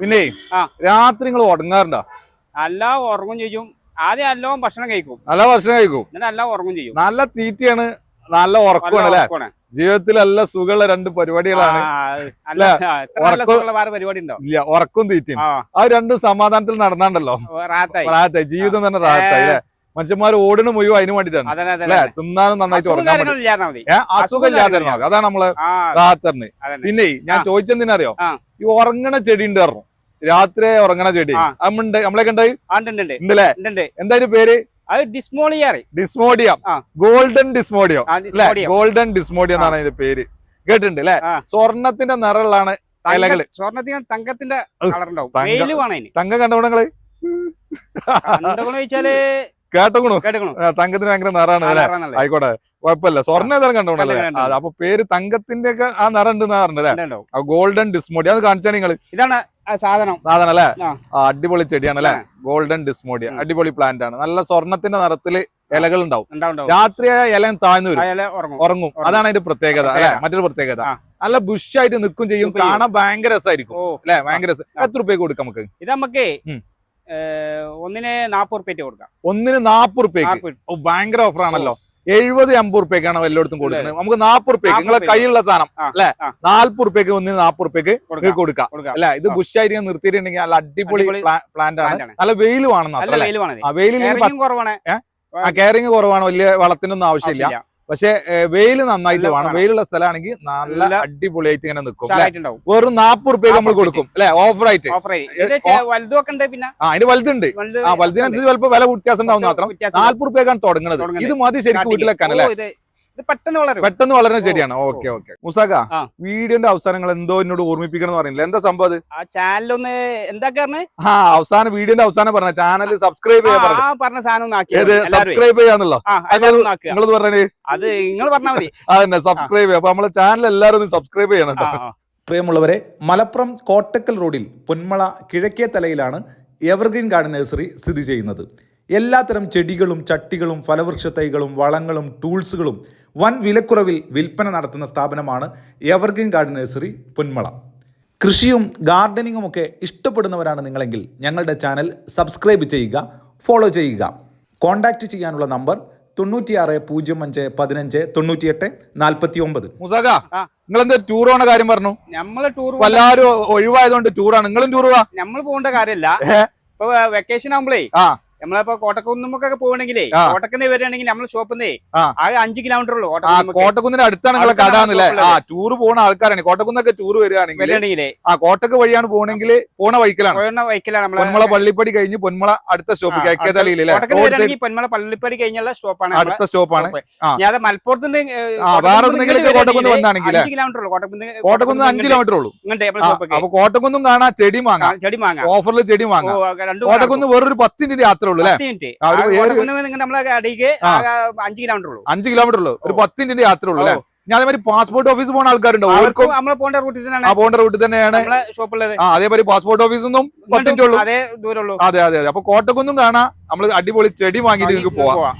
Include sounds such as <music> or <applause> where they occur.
പിന്നെ രാത്രി നിങ്ങൾ ഉറങ്ങാറുണ്ടോ? അല്ല ഉറങ്ങും ചെയ്യും. ആദ്യം അല്ല ഭക്ഷണം കഴിക്കും. നല്ല ഭക്ഷണം കഴിക്കും. അല്ല ഉറങ്ങും ചെയ്യും. നല്ല തീറ്റയാണ് നല്ല ഉറക്കമാണ് അല്ലെ? ജീവിതത്തിൽ നല്ല സുഖമുള്ള രണ്ട് പരിപാടികളാണ്. ഇല്ല ഉറക്കും തീറ്റയും. ആ. രണ്ടും സമാധാനത്തിൽ നടന്നാണ്ടല്ലോ. ജീവിതം തന്നെ റാഹത്തായി അല്ലെ? മനുഷ്യന്മാർ ഓടിനും മുഴുവൻ അതിന് വേണ്ടിട്ടാണ് തിന്നാനും നന്നായിട്ട് അസുഖം കാര്യങ്ങളില്ലാതെ മതി. അതാണ് നമ്മൾ രാത്രി പിന്നെ ഞാൻ. ചോദിച്ചെന്തിനറിയോ? ഈ ഉറങ്ങണ ചെടി ഉണ്ട് പറഞ്ഞു. രാത്രി ഉറങ്ങണ ചെടി. നമ്മളൊക്കെ ഉണ്ടായി ഉണ്ടല്ലേ? ഉണ്ട്, ഉണ്ട്. എന്താ പേര്? അത് ഡിസ്മോളിയാറി ഡിസ്മോഡിയം. ഗോൾഡൻ ഡിസ്മോഡിയം. ഗോൾഡൻ ഡിസ്മോഡിയം എന്നാണ് അതിന്റെ പേര്. കേട്ടിട്ടുണ്ട് അല്ലെ. സ്വർണത്തിന്റെ തങ്ക- ഇലകൾ. സ്വർണത്തിന് തങ്കത്തിന്റെ ഉഹ്, തങ്ക- കണ്ടോണങ്ങൾ ചോദിച്ചാൽ കേട്ടോണു കേട്ടണോ തങ്കത്തിന് ഭയങ്കര നിറാണ് അല്ലെ? ആയിക്കോട്ടെ കുഴപ്പമില്ല. സ്വർണ ഏതായാലും കണ്ടോണല്ലേ അപ്പൊ പേര് തങ്കത്തിന്റെ ഒക്കെ ആ നിറം ഉണ്ട് പറഞ്ഞല്ലേ ഗോൾഡൻ ഡിസ്മോഡിയ അത് കാണിച്ചാൽ നിങ്ങൾ ഇതാണ് ആ സാധനം. സാധനം അല്ലേ? അടിപൊളി ചെടിയാണ് അല്ലെ. ഗോൾഡൻ ഡിസ്മോഡിയ. അടിപൊളി പ്ലാന്റ് ആണ്. നല്ല സ്വർണത്തിന്റെ നിറത്തിൽ ഇലകൾ ഉണ്ടാവും. രാത്രി ഉണ്ടാവും. രാത്രിയായ ഇല താഴ്ന്നു വരും. ഉറങ്ങും. അതാണ് അതിന്റെ പ്രത്യേകത അല്ലെ? മറ്റൊരു പ്രത്യേകത. നല്ല ബുഷായിട്ട് നിൽക്കും ചെയ്യും. കാണാൻ ഭയങ്കര രസമായിരിക്കും അല്ലെ? ഭയങ്കര രസം. എത്ര രൂപയ്ക്ക് കൊടുക്കാം നമുക്ക്? ഇത് നമുക്ക്. ഒന്നിന് നാപ്പത് റുപ്യ കൊടുക്കാം. ഒന്നിന് നാപ്പത് റുപ്യ ഓ, ഭയങ്കര ഓഫർ ആണല്ലോ. എഴുപത് എൺപത് റുപ്യക്കാണ് എല്ലായിടത്തും കൊടുക്കുന്നത്. നമുക്ക് നാപ്പത് റുപ്യക്ക് നാപ്പത് നിങ്ങളെ. കയ്യിലുള്ള സാധനം അല്ലെ. നാല്പത് റുപ്യക്ക് ഒന്നിന് നാപ്പത് റുപ്യക്ക് കൊടുക്കാം. അല്ലെ? ഇത് ഞാൻ നിർത്തിയിട്ടുണ്ടെങ്കിൽ നല്ല അടിപൊളി പ്ലാന്റ് ആണ്. നല്ല വെയിൽ വെയിലിൽ കെയറിങ് കുറവാണ്. വലിയ വളത്തിനൊന്നും ആവശ്യമില്ല. പക്ഷെ വെയിൽ നന്നായിട്ട് വേണം. വെയിലുള്ള സ്ഥലമാണെങ്കിൽ നല്ല അടിപൊളിയായിട്ട് ഇങ്ങനെ നിൽക്കും വെറും നാപ്പത് റുപ്യ നമ്മൾ കൊടുക്കും അല്ലെ? ഓഫർ ആയിട്ട് ഓഫർ ഇത് ചെ- വലുതൊക്കെ ഉണ്ട് പിന്നെ. ആ അതിന് വലുതുണ്ട്. ആ വലുതിനനുസരിച്ച് ചിലപ്പോൾ വില വ്യത്യാസം ഉണ്ടാവും മാത്രം. നാല്പത് റുപ്യക്കാണ് തുടങ്ങുന്നത്. ഇത് മതി ശരിക്കും. വീട്ടിലെക്കാൻ അല്ലെ? ഇത് പെട്ടെന്ന് വളരും. പെട്ടെന്ന് വളരുന്ന ചെടിയാണ്. Okay okay. മുസാക്ക വീഡിയോന്റെ അവസാനങ്ങൾ എന്തോ എന്നോട് ഓർമ്മിപ്പിക്കണം എന്ന് പറയുന്നില്ല. എന്താ സംഭവം അത്? ആ ചാനലൊന്ന് എന്താ ആ അവസാനം വീഡിയോന്റെ അവസാനം പറഞ്ഞ ചാനൽ സബ്സ്ക്രൈബ് ചെയ്യാൻ പറഞ്ഞു ആ പറഞ്ഞ സാധനം സബ്സ്ക്രൈബ് ചെയ്യാന്നുള്ളോ? നിങ്ങൾ പറഞ്ഞേ അത് നിങ്ങൾ പറഞ്ഞാൽ മതി. <laughs> അതന്നെ സബ്സ്ക്രൈബ് ചെയ്യാം. അപ്പൊ നമ്മളെ ചാനൽ എല്ലാവരും സബ്സ്ക്രൈബ് ചെയ്യണം കേട്ടോ. പ്രിയമുള്ളവരെ മലപ്പുറം കോട്ടക്കൽ റോഡിൽ പൊന്മള കിഴക്കേ തലയിലാണ് എവർഗ്രീൻ ഗാർഡൻ നഴ്സറി സ്ഥിതി ചെയ്യുന്നത്. എല്ലാത്തരം ചെടികളും ചട്ടികളും ഫലവൃക്ഷ തൈകളും വളങ്ങളും ടൂൾസുകളും വൻ വിലക്കുറവിൽ വിൽപ്പന നടത്തുന്ന സ്ഥാപനമാണ് എവർഗ്രീൻ ഗാർഡൻ നഴ്സറി പൊന്മള. കൃഷിയും ഗാർഡനിങ്ങും ഒക്കെ ഇഷ്ടപ്പെടുന്നവരാണ് നിങ്ങളെങ്കിൽ ഞങ്ങളുടെ ചാനൽ സബ്സ്ക്രൈബ് ചെയ്യുക ഫോളോ ചെയ്യുക. കോൺടാക്റ്റ് ചെയ്യാനുള്ള നമ്പർ തൊണ്ണൂറ്റിയാറ് പൂജ്യം അഞ്ച് പതിനഞ്ച് തൊണ്ണൂറ്റിയെട്ട് നാൽപ്പത്തി ഒമ്പത് മുസാഖ നിങ്ങൾ എന്താ ടൂർ പോണ കാര്യം പറഞ്ഞു? നമ്മൾ ടൂർ അപ്പൊ എല്ലാവരും ഒഴിവായതുകൊണ്ട് ടൂറാണ് നിങ്ങളും ടൂർ പോവാ? നമ്മൾ പോകേണ്ട കാര്യമല്ല ഇപ്പൊ വെക്കേഷൻ ആകുമ്പോഴേ ആ. നമ്മളിപ്പോ കോട്ടക്കുന്നുമൊക്കെ പോകണമെങ്കിലേ ആ. കോട്ടക്കുന്ന് വരികയാണെങ്കിൽ നമ്മൾ ഷോപ്പിന്നേ. ആകെ അഞ്ച് കിലോമീറ്റർ ഉള്ളൂ കോട്ടക്കുന്നിന്റെ അടുത്താണ് നിങ്ങളെ കടാന്നില്ലേ ആ ടൂർ പോണ ആൾക്കാരാണ്. കോട്ടക്കുന്നൊക്കെ ടൂർ വരികയാണെങ്കിൽ ആ കോട്ടക്ക് വഴിയാണ് പോകണമെങ്കിൽ പോണ വൈക്കലാണ്. പോണ വൈക്കലാണ് പൊന്മള പള്ളിപ്പടി കഴിഞ്ഞ് പൊന്മള അടുത്ത സ്റ്റോപ്പ് ആ, പൊന്മള പള്ളിപ്പടി കഴിഞ്ഞുള്ള സ്റ്റോപ്പാണ് അടുത്ത സ്റ്റോപ്പാണ് ഞാൻ അത് മലപ്പുറത്ത് ആ, വേറെ എന്തെങ്കിലും കോട്ടക്കുന്ന് വന്നാണെങ്കിൽ കിലോമീറ്റർ ഉള്ളൂ. കോട്ടക്കുന്ന് കോട്ടക്കുന്ന് അഞ്ച് കിലോമീറ്റർ ഉള്ളൂ. അപ്പൊ കോട്ടക്കുന്നും കാണാൻ ചെടി വാങ്ങാം. ചെടി വാങ്ങാം. ഓഫറിൽ ചെടി വാങ്ങാം. കോട്ടക്കുന്ന് വേറൊരു പത്തിന്റെ യാത്ര ഉള്ളൂ അല്ലേ? നമ്മളെ അടിക്ക് അഞ്ച് കിലോമീറ്റർ ഉള്ളൂ അഞ്ച് കിലോമീറ്റർ ഉള്ളൂ ഒരു പത്തിന്റെ പത്ത് യാത്ര ഉള്ളൂ അല്ലെ ഞാൻ അതേമാതിരി പാസ്പോർട്ട് ഓഫീസ് പോകുന്ന ആൾക്കാരുണ്ടോ? പോകേണ്ട റൂട്ടിൽ തന്നെയാണ്. പോകേണ്ട റൂട്ടിൽ തന്നെയാണ്. നമ്മളെ ഷോപ്പുള്ളത്. ആ അതേമാതിരി പാസ്പോർട്ട് ഓഫീസിൽ നിന്നും പത്തിന്റെ ഉള്ളൂ അതേ അതെ അതെ അപ്പൊ കോട്ടക്കുന്നും കാണാം. നമ്മൾ അടിപൊളി ചെടി വാങ്ങിയിട്ട് നിങ്ങൾക്ക് പോവാം.